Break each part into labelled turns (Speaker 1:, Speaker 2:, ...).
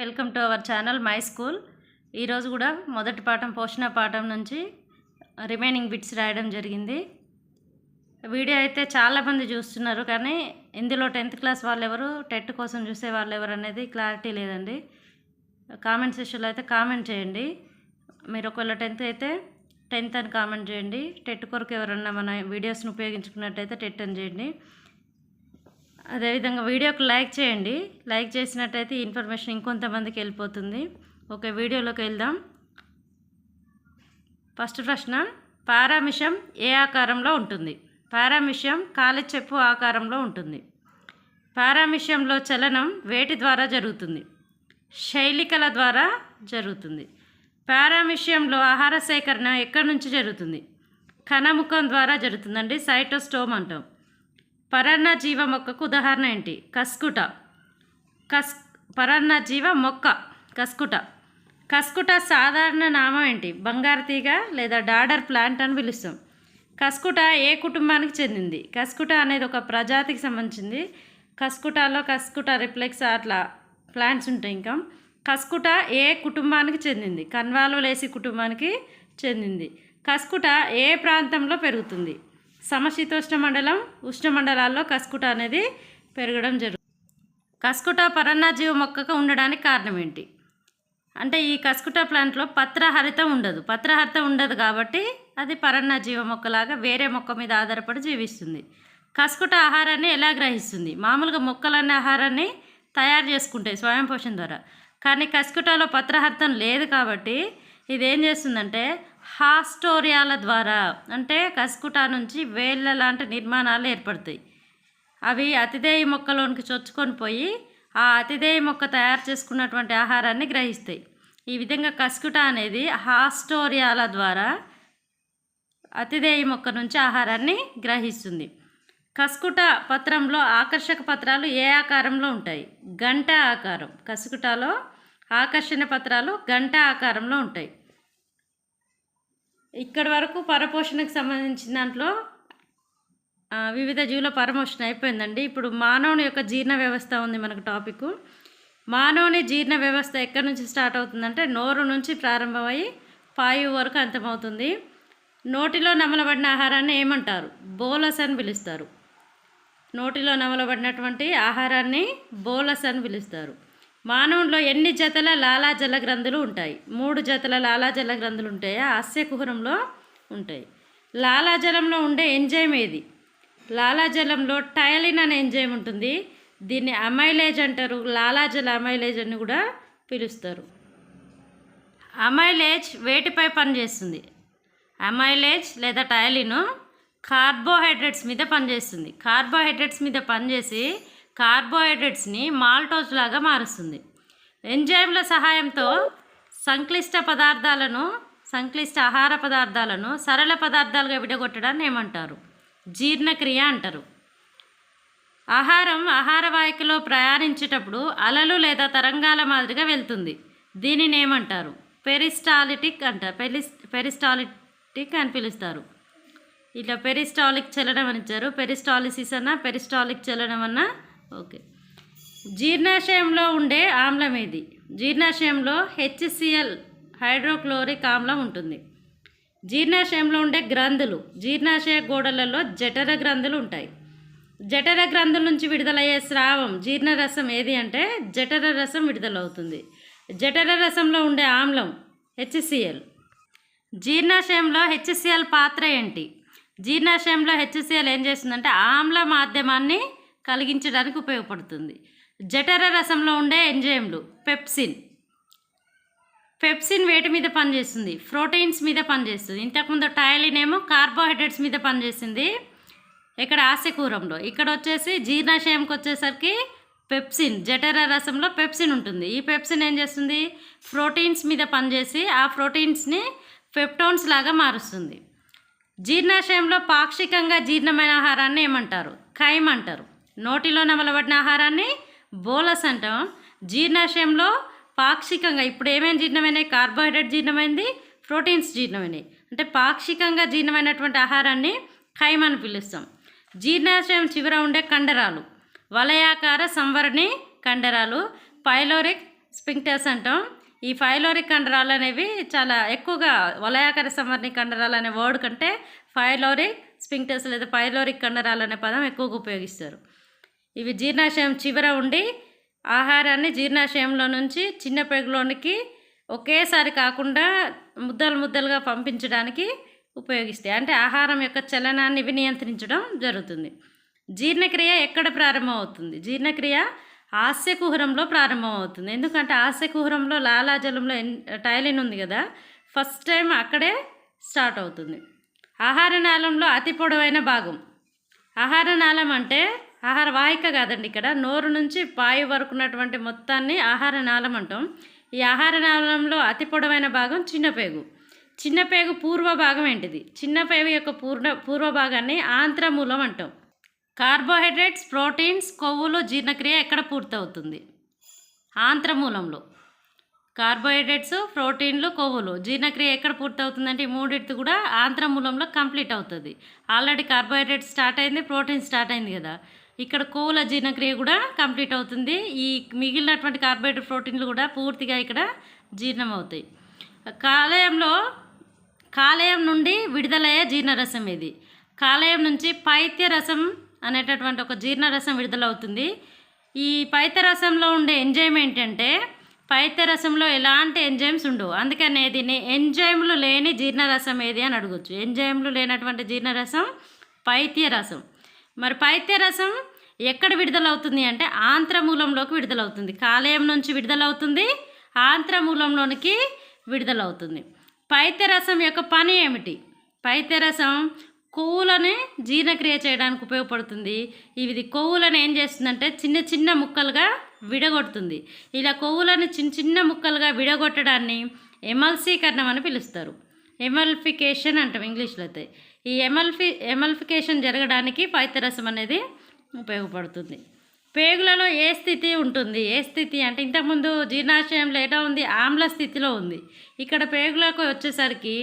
Speaker 1: Welcome to our channel my school. ఈరోజు కూడా మొదటి పాఠం పోషణ పాఠం నుంచి రిమైనింగ్ బిట్స్ రాయడం జరిగింది. వీడియో అయితే చాలామంది చూస్తున్నారు కానీ ఇందులో టెన్త్ క్లాస్ వాళ్ళు ఎవరు టెట్ కోసం చూసే వాళ్ళు ఎవరు అనేది క్లారిటీ లేదండి. కామెంట్ సెషన్లో అయితే కామెంట్ చేయండి. మీరు ఒకవేళ టెన్త్ అయితే టెన్త్ అని కామెంట్ చేయండి టెట్ కొరకు ఎవరన్నా మన వీడియోస్ని ఉపయోగించుకున్నట్టయితే టెట్ అని చేయండి. అదేవిధంగా వీడియోకి లైక్ చేయండి. లైక్ చేసినట్టయితే ఇన్ఫర్మేషన్ ఇంకొంతమందికి వెళ్ళిపోతుంది. ఓకే వీడియోలోకి వెళ్దాం. ఫస్ట్ ప్రశ్న పారామిషం ఏ ఆకారంలో ఉంటుంది? పారామిషం కాలి చెప్పు ఆకారంలో ఉంటుంది. పారామిషంలో చలనం వేటి ద్వారా జరుగుతుంది? శైలికల ద్వారా జరుగుతుంది. పారామిషంలో ఆహార సేకరణ ఎక్కడి నుంచి జరుగుతుంది? కణముఖం ద్వారా జరుగుతుందండి. సైటోస్టోమ్ అంటాం. పరాన్న జీవ మొక్కకు ఉదాహరణ ఏంటి? కస్కుట. కస్ పరాన్న జీవ మొక్క కస్కుట. కస్కుట సాధారణ నామం ఏంటి? బంగారు తీగ లేదా డాడర్ ప్లాంట్ అని పిలుస్తాం. కస్కుట ఏ కుటుంబానికి చెందింది? కస్కుట అనేది ఒక ప్రజాతికి సంబంధించింది. కస్కుటాలో కస్కుట రిఫ్లెక్స్ అట్లా ప్లాంట్స్ ఉంటాయి ఇంకా. కస్కుట ఏ కుటుంబానికి చెందింది? కన్వాలోలేసి కుటుంబానికి చెందింది. కస్కుట ఏ ప్రాంతంలో పెరుగుతుంది? సమశీతోష్ణ మండలం ఉష్ణ మండలాల్లో కస్కుట అనేది పెరగడం జరుగుతుంది కస్కుట పరన్నాజీవ మొక్కగా ఉండడానికి కారణం ఏంటి? అంటే ఈ కస్కుట ప్లాంట్లో పత్రహరితం ఉండదు. పత్రహరితం ఉండదు కాబట్టి అది పరన్నజీవ మొక్కలాగా వేరే మొక్క మీద ఆధారపడి జీవిస్తుంది. కస్కుట ఆహారాన్ని ఎలా గ్రహిస్తుంది? మామూలుగా మొక్కలన్న ఆహారాన్ని తయారు చేసుకుంటాయి స్వయం పోషణ ద్వారా. కానీ కస్కుటలో పత్రహర్తం లేదు కాబట్టి ఇది ఏం చేస్తుందంటే హాస్టోరియాల ద్వారా అంటే కసుకుట నుంచి వేళ్ళ లాంటి నిర్మాణాలు ఏర్పడతాయి. అవి అతిదేయ మొక్కలోనికి చొచ్చుకొని పోయి ఆ అతిదేయ మొక్క తయారు చేసుకున్నటువంటి ఆహారాన్ని గ్రహిస్తాయి. ఈ విధంగా కసుకుట అనేది హాస్టోరియాల ద్వారా అతిదేయ మొక్క నుంచి ఆహారాన్ని గ్రహిస్తుంది. కసుకుట పత్రంలో ఆకర్షక పత్రాలు ఏ ఆకారంలో ఉంటాయి? గంట ఆకారం. కసుకుటలో ఆకర్షణ పత్రాలు గంట ఆకారంలో ఉంటాయి. ఇక్కడి వరకు పరపోషణకు సంబంధించిన దాంట్లో వివిధ జీవుల పరమోషణ అయిపోయిందండి. ఇప్పుడు మానవుని యొక్క జీర్ణ వ్యవస్థ ఉంది మనకు టాపిక్ మానవుని జీర్ణ వ్యవస్థ ఎక్కడి నుంచి స్టార్ట్ అవుతుందంటే నోరు నుంచి ప్రారంభమై పాయు వరకు అంతమవుతుంది. నోటిలో నమలబడిన ఆహారాన్ని ఏమంటారు? బోలస్ అని పిలుస్తారు. నోటిలో నమలబడినటువంటి ఆహారాన్ని బోలస్ అని పిలుస్తారు. మానవుల్లో ఎన్ని జతల లాలాజల గ్రంథులు ఉంటాయి? మూడు జతల లాలాజల గ్రంథులు ఉంటాయి? హాస్యకుహరంలో ఉంటాయి. లాలాజలంలో ఉండే ఎంజైమ్ ఏది? లాలాజలంలో టైలిన్ అనే ఎంజైమ్ ఉంటుంది. దీన్ని అమైలేజ్ అంటారు. లాలాజల అమైలేజ్ అని కూడా పిలుస్తారు. అమైలేజ్ వేటిపై పనిచేస్తుంది? అమైలేజ్ లేదా టైలిన్ కార్బోహైడ్రేట్స్ మీద పనిచేస్తుంది. కార్బోహైడ్రేట్స్ మీద పనిచేసి కార్బోహైడ్రేట్స్ని మాల్టోజ్ లాగా మారుస్తుంది. ఎంజైమ్ల సహాయంతో సంక్లిష్ట పదార్థాలను సంక్లిష్ట ఆహార పదార్థాలను సరళ పదార్థాలుగా విడగొట్టడాన్ని ఏమంటారు? జీర్ణక్రియ అంటారు. ఆహారం ఆహార వాహికలో ప్రయాణించేటప్పుడు అలలు లేదా తరంగాల మాదిరిగా వెళ్తుంది. దీనిని ఏమంటారు? పెరిస్టాలిటిక్ అంటారు పెరిస్ పెరిస్టాలిటిక్ అని పిలుస్తారు. ఇట్లా పెరిస్టాలిక్ చలనం అని ఇచ్చారు. పెరిస్టాలిసిస్ అన్న పెరిస్టాలిక్ చలనం అన్న ఓకే. జీర్ణాశయంలో ఉండే ఆమ్లం ఏది? జీర్ణాశయంలో హెచ్సిఎల్ హైడ్రోక్లోరిక్ ఆమ్లం ఉంటుంది. జీర్ణాశయంలో ఉండే గ్రంథులు జీర్ణాశయ గోడలలో జఠర గ్రంథులు ఉంటాయి. జఠర గ్రంథుల నుంచి విడుదలయ్యే స్రావం జీర్ణరసం ఏది అంటే జఠర రసం విడుదలవుతుంది. జఠర రసంలో ఉండే ఆమ్లం హెచ్సిఎల్. జీర్ణాశయంలో హెచ్సిఎల్ పాత్ర ఏంటి? జీర్ణాశయంలో హెచ్సిఎల్ ఏం చేస్తుందంటే ఆమ్ల మాధ్యమాన్ని కలిగించడానికి ఉపయోగపడుతుంది. జఠర రసంలో ఉండే ఎంజైమ్లు పెప్సిన్. పెప్సిన్ వేటి మీద పనిచేస్తుంది ప్రోటీన్స్ మీద పనిచేస్తుంది. ఇంతకుముందు టైలిన్ ఏమో కార్బోహైడ్రేట్స్ మీద పనిచేసింది ఇక్కడ ఆశకూరంలో ఇక్కడ వచ్చేసి జీర్ణాశయంకి వచ్చేసరికి పెప్సిన్ జఠర రసంలో పెప్సిన్ ఉంటుంది. ఈ పెప్సిన్ ఏం చేస్తుంది? ప్రోటీన్స్ మీద పనిచేసి ఆ ప్రోటీన్స్ని పెప్టోన్స్ లాగా మారుస్తుంది. జీర్ణాశయంలో పాక్షికంగా జీర్ణమైన ఆహారాన్ని ఏమంటారు? ఖైమ్ అంటారు. నోటిలో నమలబడిన ఆహారాన్ని బోలస్ అంటాం. జీర్ణాశయంలో పాక్షికంగా ఇప్పుడు ఏమేమి జీర్ణమైనాయి? కార్బోహైడ్రేట్ జీర్ణమైంది ప్రోటీన్స్ జీర్ణమైనవి అంటే పాక్షికంగా జీర్ణమైనటువంటి ఆహారాన్ని ఖైమ్ అని పిలుస్తాం. జీర్ణాశయం చివర ఉండే కండరాలు వలయాకార సంవరణి కండరాలు ఫైలోరిక్ స్పింక్టర్స్ అంటాం. ఈ ఫైలోరిక్ కండరాలు అనేవి చాలా ఎక్కువగా వలయాకార సంవర్ణి కండరాలు అనే వర్డ్ కంటే ఫైలోరిక్ స్పింక్టర్స్ లేదా ఫైలోరిక్ కండరాలు అనే పదం ఎక్కువగా ఉపయోగిస్తారు. ఇవి జీర్ణాశయం చివర ఉండి ఆహారాన్ని జీర్ణాశయంలో నుంచి చిన్న పెగులోనికి ఒకేసారి కాకుండా ముద్దలు ముద్దలుగా పంపించడానికి ఉపయోగిస్తాయి అంటే ఆహారం యొక్క చలనాన్ని ఇవి నియంత్రించడం జరుగుతుంది. జీర్ణక్రియ ఎక్కడ ప్రారంభమవుతుంది? జీర్ణక్రియ ఆస్యకుహరంలో ప్రారంభమవుతుంది. ఎందుకంటే ఆస్యకుహరంలో లాలాజలంలో ఎన్- టైలిన్ ఉంది కదా ఫస్ట్ టైం అక్కడే స్టార్ట్ అవుతుంది. ఆహార నాళంలో అతి పొడవైన భాగం. ఆహార నాళం అంటే ఆహార వాహిక కాదండి ఇక్కడ. నోరు నుంచి పాయి వరకు ఉన్నటువంటి మొత్తాన్ని ఆహార నాళం అంటాం. ఈ ఆహార నాళంలో అతి పొడవైన భాగం చిన్న పేగు. చిన్న పేగు పూర్వ భాగం ఏంటిది? చిన్న పేగు యొక్క పూర్ణ పూర్వ భాగాన్ని ఆంత్రమూలం అంటాం. కార్బోహైడ్రేట్స్ ప్రోటీన్స్ కొవ్వులు జీర్ణక్రియ ఎక్కడ పూర్తవుతుంది? ఆంత్రమూలంలో. కార్బోహైడ్రేట్స్ ప్రోటీన్లు కొవ్వులు జీర్ణక్రియ ఎక్కడ పూర్తవుతుందంటే ఈ మూడింటి కూడా ఆంత్రమూలంలో కంప్లీట్ అవుతుంది. ఆల్రెడీ కార్బోహైడ్రేట్స్ స్టార్ట్ అయింది ప్రోటీన్ స్టార్ట్ అయింది కదా. ఇక్కడ కోల జీర్ణక్రియ కూడా కంప్లీట్ అవుతుంది. ఈ మిగిలినటువంటి కార్బోహైడ్రేట్ ప్రోటీన్లు కూడా పూర్తిగా ఇక్కడ జీర్ణం అవుతాయి కాలేయంలో కాలేయం నుండి విడుదలయ్యే జీర్ణరసం ఇది. కాలేయం నుంచి పైత్య రసం అనేటటువంటి ఒక జీర్ణరసం విడుదలవుతుంది. ఈ పైత్యరసంలో ఉండే ఎంజైమ్ ఏంటంటే పైత్యరసంలో ఎలాంటి ఎంజైమ్స్ ఉండవు. అందుకనే దీన్ని ఎంజైమ్లు లేని జీర్ణరసం ఏది అని అడగచ్చు. ఎంజైమ్లు లేనటువంటి జీర్ణరసం పైత్యరసం. మరి పైత్యరసం ఎక్కడ విడుదలవుతుంది అంటే ఆంత్రమూలంలోకి విడుదలవుతుంది. కాలేయం నుంచి విడుదలవుతుంది ఆంత్రమూలంలోనికి విడుదలవుతుంది. పైత్యరసం యొక్క పని ఏమిటి? పైత్యరసం కొవ్వులని జీర్ణక్రియ చేయడానికి ఉపయోగపడుతుంది. ఇది కొవ్వులను ఏం చేస్తుందంటే చిన్న చిన్న ముక్కలుగా విడగొడుతుంది. ఇలా కొవ్వులను చిన్న చిన్న ముక్కలుగా విడగొట్టడాన్ని ఎమల్సీకరణం అని పిలుస్తారు. ఎమల్ఫికేషన్ అంటాం ఇంగ్లీష్లో అయితే. ఈ ఎమల్ఫి ఎమల్ఫికేషన్ జరగడానికి పైత్యరసం అనేది ఉపయోగపడుతుంది. పేగులలో ఏ స్థితి ఉంటుంది? ఏ స్థితి అంటే ఇంతకుముందు జీర్ణాశయంలో ఏటా ఉంది? ఆమ్ల స్థితిలో ఉంది. ఇక్కడ పేగులకు వచ్చేసరికి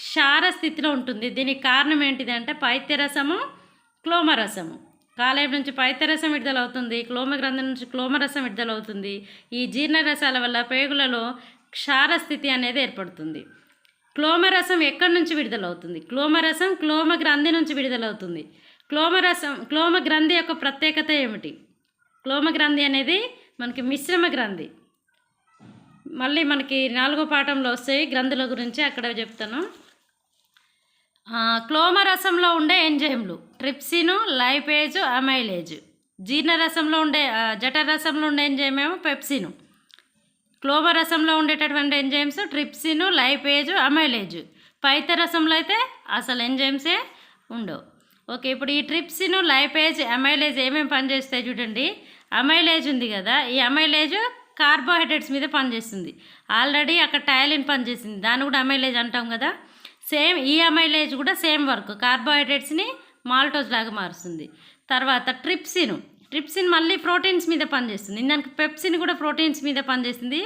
Speaker 1: క్షార స్థితిలో ఉంటుంది. దీనికి కారణం ఏంటిది అంటే పైత్యరసము క్లోమరసము. కాలేయం నుంచి పైత్యరసం విడుదలవుతుంది. క్లోమగ్రంథం నుంచి క్లోమరసం విడుదలవుతుంది. ఈ జీర్ణరసాల వల్ల పేగులలో క్షార స్థితి అనేది ఏర్పడుతుంది. క్లోమరసం ఎక్కడి నుంచి విడుదలవుతుంది? క్లోమరసం క్లోమ గ్రంథి నుంచి విడుదలవుతుంది. క్లోమరసం క్లోమ గ్రంథి యొక్క ప్రత్యేకత ఏమిటి? క్లోమ గ్రంథి అనేది మనకి మిశ్రమ గ్రంథి. మళ్ళీ మనకి నాలుగో పాఠంలో వస్తాయి గ్రంథుల గురించి అక్కడ చెప్తాను. క్లోమరసంలో ఉండే ఎంజైమ్లు ట్రిప్సిను లైపేజ్ అమైలేజ్. జీర్ణరసంలో ఉండే జఠరసంలో ఉండే ఎంజైమ్ ఏమో పెప్సిను. క్లోమరసంలో ఉండేటటువంటి ఎంజైమ్స్ ట్రిప్సిను లైపేజ్ అమైలేజ్. పైతరసంలో అయితే అసలు ఎంజైమ్సే ఉండవు. ఓకే ఇప్పుడు ఈ ట్రిప్సిను లైపేజ్ అమైలేజ్ ఏమేమి పనిచేస్తాయి చూడండి. అమైలేజ్ ఉంది కదా ఈ అమైలేజ్ కార్బోహైడ్రేట్స్ మీద పనిచేస్తుంది. ఆల్రెడీ అక్కడ టైలిన్ పనిచేసింది దాన్ని కూడా అమైలేజ్ అంటాం కదా. సేమ్ ఈ అమైలేజ్ కూడా సేమ్ వర్క్ కార్బోహైడ్రేట్స్ని మాల్టోజ్ లాగా మారుస్తుంది. తర్వాత ట్రిప్సిన్. ట్రిప్సిన్ మళ్ళీ ప్రోటీన్స్ మీద పనిచేస్తుంది. ఇందానికి పెప్సిన్ కూడా ప్రోటీన్స్ మీద పనిచేస్తుంది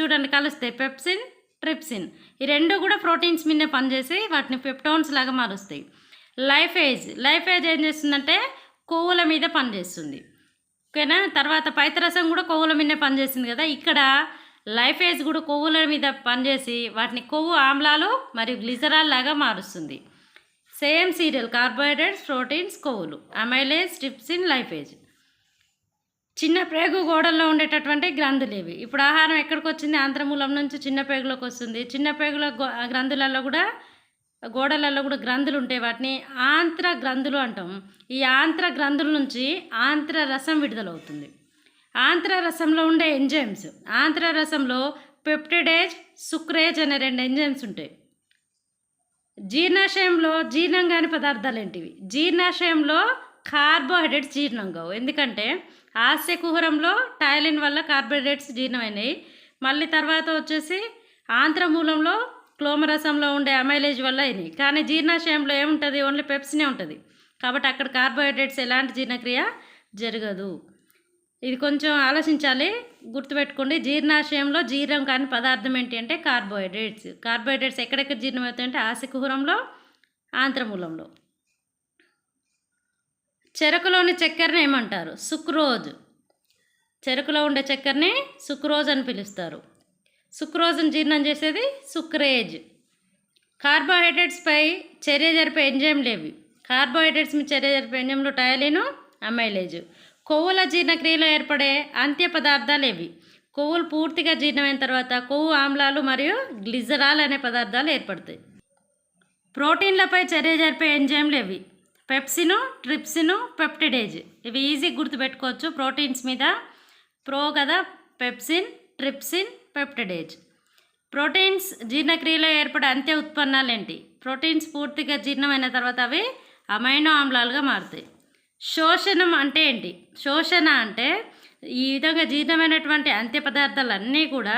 Speaker 1: చూడండి కలుస్తాయి. Pepsin trypsin. ఈ రెండు కూడా ప్రోటీన్స్ మీద పనిచేసి వాటిని పెప్టోన్స్ లాగా మారుస్తాయి. Life age. లైఫ్ ఏజ్ ఏం చేస్తుందంటే కొవ్వుల మీద పనిచేస్తుంది. ఓకేనా? తర్వాత పైతరసం కూడా కొవ్వుల మీదనే పనిచేస్తుంది కదా. ఇక్కడ లైఫ్ ఏజ్ కూడా కొవ్వుల మీద పనిచేసి వాటిని కొవ్వు ఆమ్లాలు మరియు గ్లిజరాల్ లాగా మారుస్తుంది. Same serial. కార్బోహైడ్రేట్స్ ప్రోటీన్స్ కొవ్వులు. అమైలేజ్ ట్రిప్సిన్ లైఫేజ్ చిన్న ప్రేగు గోడల్లో ఉండేటటువంటి గ్రంథులేవి ఇప్పుడు ఆహారం ఎక్కడికి వచ్చింది ఆంధ్రమూలం నుంచి చిన్న పేగులోకి వస్తుంది. చిన్న పేగుల గో- గ్రంథులలో కూడా గోడలలో కూడా గ్రంథులు ఉంటాయి. వాటిని ఆంత్ర గ్రంథులు అంటాం. ఈ ఆంత్ర గ్రంథుల నుంచి ఆంత్ర రసం విడుదలవుతుంది. ఆంత్ర రసంలో ఉండే ఎంజైమ్స్ ఆంత్ర రసంలో పెప్టిడేజ్ సుక్రేజ్ అనే రెండు ఎంజైమ్స్ ఉంటాయి. జీర్ణాశయంలో జీర్ణం కాని పదార్థాలు ఏంటివి? జీర్ణాశయంలో కార్బోహైడ్రేట్స్ జీర్ణం కావు. ఎందుకంటే ఆస్య కుహరంలో టైలిన్ వల్ల కార్బోహైడ్రేట్స్ జీర్ణమైనాయి. మళ్ళీ తర్వాత వచ్చేసి ఆంధ్రమూలంలో క్లోమరసంలో ఉండే అమైలేజ్ వల్ల అయినాయి. కానీ జీర్ణాశయంలో ఏముంటుంది? ఓన్లీ పెప్సినే ఉంటుంది. కాబట్టి అక్కడ కార్బోహైడ్రేట్స్ ఎలాంటి జీర్ణక్రియ జరగదు. ఇది కొంచెం ఆలోచించాలి. గుర్తుపెట్టుకోండి జీర్ణాశయంలో జీర్ణం కాని పదార్థం ఏంటి అంటే కార్బోహైడ్రేట్స్. కార్బోహైడ్రేట్స్ ఎక్కడెక్కడ జీర్ణం అవుతాయంటే ఆశకుహరంలో ఆంత్రమూలంలో చెరకులోని చక్కెరని ఏమంటారు? సుక్రోజ్. చెరుకులో ఉండే చక్కెరని సుక్రోజ్ అని పిలుస్తారు. సుక్రోజ్ని జీర్ణం చేసేది సుక్రేజ్. కార్బోహైడ్రేట్స్పై చర్య జరిపే ఎంజైమ్ లేవి. కార్బోహైడ్రేట్స్ మీ చర్య జరిపే ఎంజైమ్లు టయలిను అమైలేజ్. కొవ్వుల జీర్ణక్రియలో ఏర్పడే అంత్య పదార్థాలు ఏవి? కొవ్వులు పూర్తిగా జీర్ణమైన తర్వాత కొవ్వు ఆమ్లాలు మరియు గ్లిజరాల్ అనే పదార్థాలు ఏర్పడతాయి. ప్రోటీన్లపై చర్య జరిపే ఎంజైమ్లు ఇవి పెప్సిను ట్రిప్సిను పెప్టిడేజ్. ఇవి ఈజీ గుర్తుపెట్టుకోవచ్చు ప్రోటీన్స్ మీద. ప్రో కదా పెప్సిన్ ట్రిప్సిన్ పెప్టిడేజ్. ప్రోటీన్స్ జీర్ణక్రియలో ఏర్పడే అంత్య ఉత్పన్నాలు ఏంటి ప్రోటీన్స్ పూర్తిగా జీర్ణమైన తర్వాత అవి అమైనో ఆమ్లాలుగా మారుతాయి. శోషణం అంటే ఏంటి? శోషణ అంటే ఈ విధంగా జీర్ణమైనటువంటి అంత్య పదార్థాలన్నీ కూడా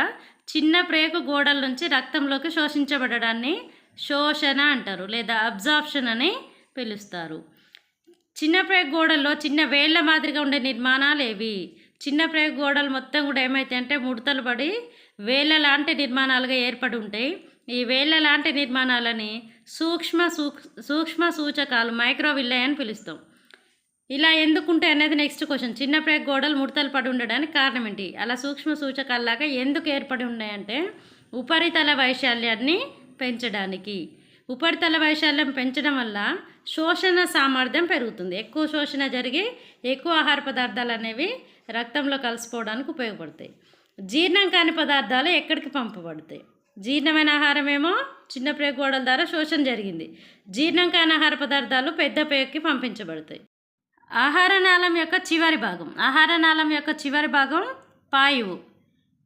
Speaker 1: చిన్న ప్రేగు గోడల నుంచి రక్తంలోకి శోషించబడడాన్ని శోషణ అంటారు లేదా అబ్జార్ప్షన్ అని పిలుస్తారు. చిన్న ప్రేగు గోడల్లో చిన్న వేళ్ళ మాదిరిగా ఉండే నిర్మాణాలు ఏవి చిన్న ప్రేగు గోడలు మొత్తం కూడా ఏమైతాయి అంటే ముడతలు పడి వేళ్ళ లాంటి నిర్మాణాలుగా ఏర్పడి ఉంటాయి. ఈ వేళ్ళ లాంటి నిర్మాణాలని సూక్ష్మ సూక్ష్మ సూచకాలు మైక్రోవిల్లే అని పిలుస్తాం. ఇలా ఎందుకుంటే అనేది నెక్స్ట్ క్వశ్చన్. చిన్న ప్రేగు గోడలు ముడతలు పడి ఉండడానికి కారణం ఏంటి? అలా సూక్ష్మ సూచకాల్లాగా ఎందుకు ఏర్పడి ఉన్నాయంటే ఉపరితల వైశాల్యాన్ని పెంచడానికి. ఉపరితల వైశాల్యం పెంచడం వల్ల శోషణ సామర్థ్యం పెరుగుతుంది. ఎక్కువ శోషణ జరిగి ఎక్కువ ఆహార పదార్థాలు అనేవి రక్తంలో కలిసిపోవడానికి ఉపయోగపడతాయి. జీర్ణం కాని పదార్థాలు ఎక్కడికి పంపబడతాయి? జీర్ణమైన ఆహారం ఏమో చిన్న ప్రేగోడల ద్వారా శోషణ జరిగింది. జీర్ణం కాని ఆహార పదార్థాలు పెద్ద పేగుకి పంపించబడతాయి. ఆహార నాళం యొక్క చివరి భాగం. ఆహార నాళం యొక్క చివరి భాగం పాయువు.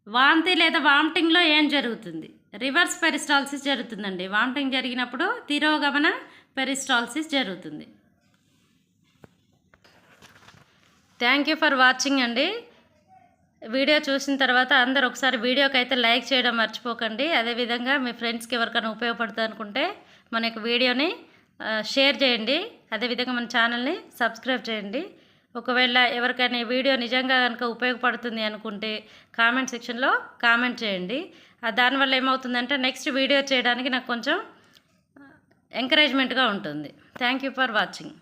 Speaker 1: వాంతి లేదా వామిటింగ్లో ఏం జరుగుతుంది? రివర్స్ పెరిస్టాల్సిస్ జరుగుతుందండి. వామిటింగ్ జరిగినప్పుడు తిరోగమన పెరిస్టాల్సిస్ జరుగుతుంది. థ్యాంక్ యూ ఫర్ వాచింగ్ అండి. వీడియో చూసిన తర్వాత అందరు ఒకసారి వీడియోకి అయితే లైక్ చేయడం మర్చిపోకండి. అదేవిధంగా మీ ఫ్రెండ్స్కి ఎవరికైనా ఉపయోగపడుతుంది అనుకుంటే మన యొక్క వీడియోని షేర్ చేయండి. అదేవిధంగా మన ఛానల్ని సబ్స్క్రైబ్ చేయండి. ఒకవేళ ఎవరికైనా ఈ వీడియో నిజంగా కనుక ఉపయోగపడుతుంది అనుకుంటే కామెంట్ సెక్షన్లో కామెంట్ చేయండి. దానివల్ల ఏమవుతుందంటే నెక్స్ట్ వీడియో చేయడానికి నాకు కొంచెం ఎంకరేజ్మెంట్గా ఉంటుంది. Thank you for watching